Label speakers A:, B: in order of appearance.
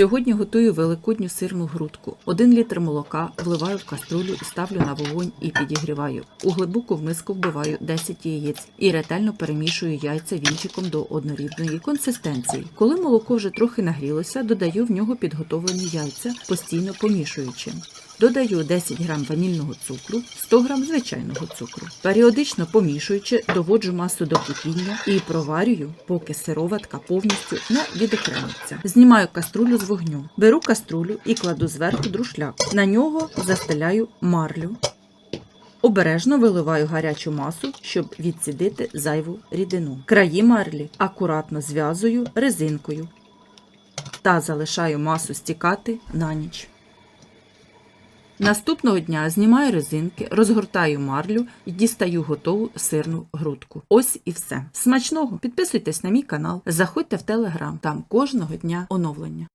A: Сьогодні готую великодню сирну грудку. Один літр молока вливаю в каструлю ставлю на вогонь і підігріваю. У глибоку в миску вбиваю 10 яєць і ретельно перемішую яйця вінчиком до однорідної консистенції. Коли молоко вже трохи нагрілося, додаю в нього підготовлені яйця, постійно помішуючи. Додаю 10 грам ванільного цукру, 100 грам звичайного цукру. Періодично помішуючи, доводжу масу до кипіння і проварюю, поки сироватка повністю не відокремиться. Знімаю каструлю з вогню, беру каструлю і кладу зверху друшляк. На нього застеляю марлю. Обережно виливаю гарячу масу, щоб відсідити зайву рідину. Краї марлі акуратно зв'язую резинкою та залишаю масу стікати на ніч. Наступного дня знімаю резинки, розгортаю марлю і дістаю готову сирну грудку. Ось і все. Смачного! Підписуйтесь на мій канал, заходьте в телеграм, там кожного дня оновлення.